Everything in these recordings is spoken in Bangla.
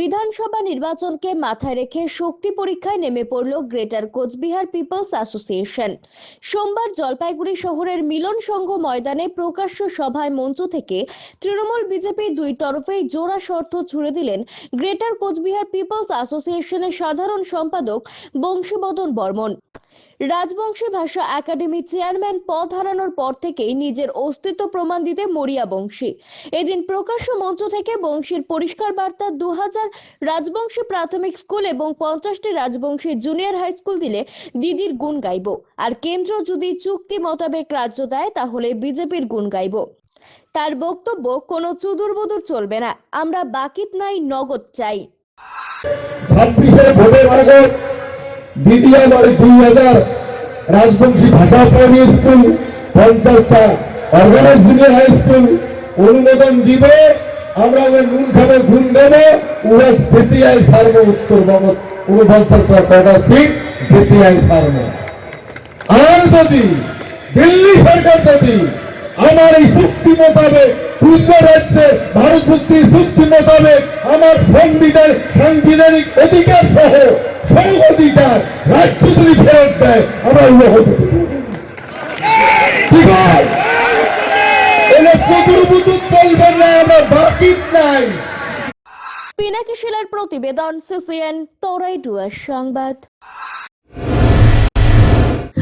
বিধানসভা নির্বাচনকে মাথায় রেখে শক্তি পরীক্ষায় নেমে পড়ল গ্রেটার কোচবিহার পিপলস অ্যাসোসিয়েশন। সোমবার জলপাইগুড়ি শহরের মিলন সংঘ ময়দানে প্রকাশ্য সভায় মঞ্চ থেকে তৃণমূল বিজেপি দুই তরফেই জোড়া শর্ত ছুড়ে দিলেন গ্রেটার কোচবিহার পিপলস অ্যাসোসিয়েশনের সাধারণ সম্পাদক বংশীবদন বর্মন। রাজবংশী ভাষা একাডেমি চেয়ারম্যান পদ হারানোর পর থেকেই নিজের অস্তিত্ব প্রমাণ দিতে মরিয়া বংশী। এদিন প্রকাশ্য মঞ্চ থেকে বংশীর পরিষ্কার বার্তা দু হাজার রাজবংশী প্রাথমিক স্কুল এবং পঞ্চাশটি রাজবংশী জুনিয়র হাই স্কুল দিলে দিদির গুণ গাইব। আর কেন্দ্র যদি চুক্তি মোতাবেক রাজ্য দেয়, তাহলে বিজেপির গুণ গাইব। তার বক্তব্য, কোনো চুদুর বুদুর চলবে না। আমরা বাকিত নাই, নগদ চাই। ছাব্বিশের ভোটের আগে দ্বিতীয় মানে দুই হাজার, রাজবংশী ভাষা প্রাইমারি স্কুল, পঞ্চাশটা অর্গানাইজ জুনিয়র হাই স্কুল, অনুমোদন দিবে। আমরা ওদের নুন খাবে, ঘুম দেবো। ওরা উনপঞ্চাশটা কটা সিট আর যদি দিল্লি সরকার যদি আমার এই চুক্তি মোতাবেক, গুজরাট রাজ্যে ভারত মুক্তি চুক্তি মোতাবেক আমার সংবিধান সাংবিধানিক অধিকার সহ সব অধিকার যদি ফেরত দেয়, আমরা না বাকি নাই। পিনাকি শিলার প্রতিবেদন সিসিএন, তোরাই ডুয়ার সংবাদ।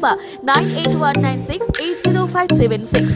অথবা nine eight one nine six eight zero five seven six